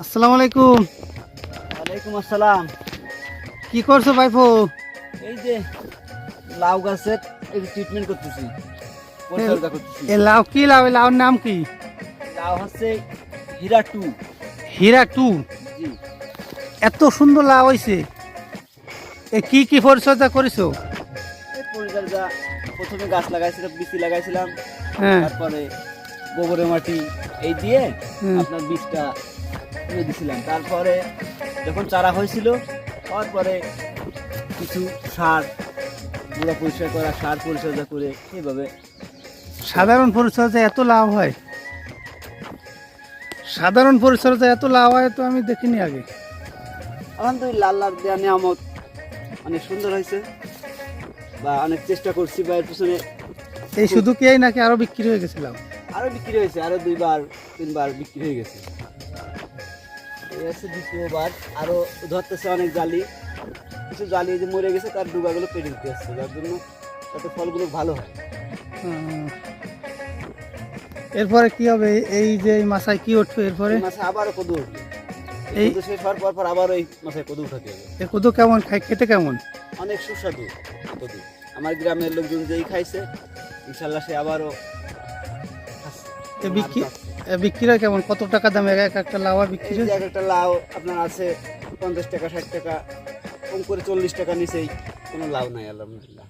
আসসালামু আলাইকুম। ওয়ালাইকুম আসসালাম। কি করছ ভাইফো এই যে লাউ গাছের এই ট্রিটমেন্ট করতেছি পরিচর্যা করতেছি। লাউ কি লাউ? লাউর নাম কি? লাউ হচ্ছে হীরা টু। হীরা টু? এত সুন্দর লাউ হয়েছে এ কি কি পরিচর্যা করেছ? পরিচর্যা প্রথমে গাছ লাগাইছিলাম বিচি লাগাইছিলাম। হ্যাঁ। তারপরে গোবরের মাটি এই দিয়ে আপনার বীজটা তুলে দিছিলাম। তারপরে যখন চারা হয়েছিল তারপরে কিছু সার গুঁড়া পরিষ্কার করা সার পরিচর্যা করে এইভাবে সাধারণ পরিচর্যা এত লাভ হয়? সাধারণ পরিচর্যা এত লাভ হয় তো আমি দেখিনি আগে। আলহামদুলিল্লাহ আল্লাহর দেওয়া নিয়ামত অনেক সুন্দর হয়েছে বা অনেক চেষ্টা করছি বা এর পিছনে এই শুধু কি নাকি আরও বিক্রি হয়ে গেছিলাম আরও বিক্রি হয়েছে আরও দুইবার তিনবার বিক্রি হয়ে গেছে। হচ্ছে দ্বিতীয়বার আরও ধরতেছে অনেক জালি। কিছু জালি যে মরে গেছে তার ডুবাগুলো পেটে দিতে আসছে যার জন্য যাতে ফলগুলো ভালো হয়। এরপরে কি হবে? এই যে এই মাথায় কি উঠবে এরপরে? এই আবারও কদু উঠবে। এই এই- শেষ হওয়ার পর পর আবারও এই মাসে কদু উঠাতে হবে। এ কদু কেমন? খাই খেতে কেমন? অনেক সুস্বাদু কদু। আমার গ্রামের লোকজন যেই খাইছে ইনশাল্লাহ সে আবারও। বিক্রি বিক্রি হয় কেমন? কত টাকা দাম এক একটা লাউ বিক্রি হয় এক একটা লাউ আপনার আছে পঞ্চাশ টাকা ষাট টাকা কম করে চল্লিশ টাকা নিচেই কোনো লাভ নাই আলহামদুলিল্লাহ।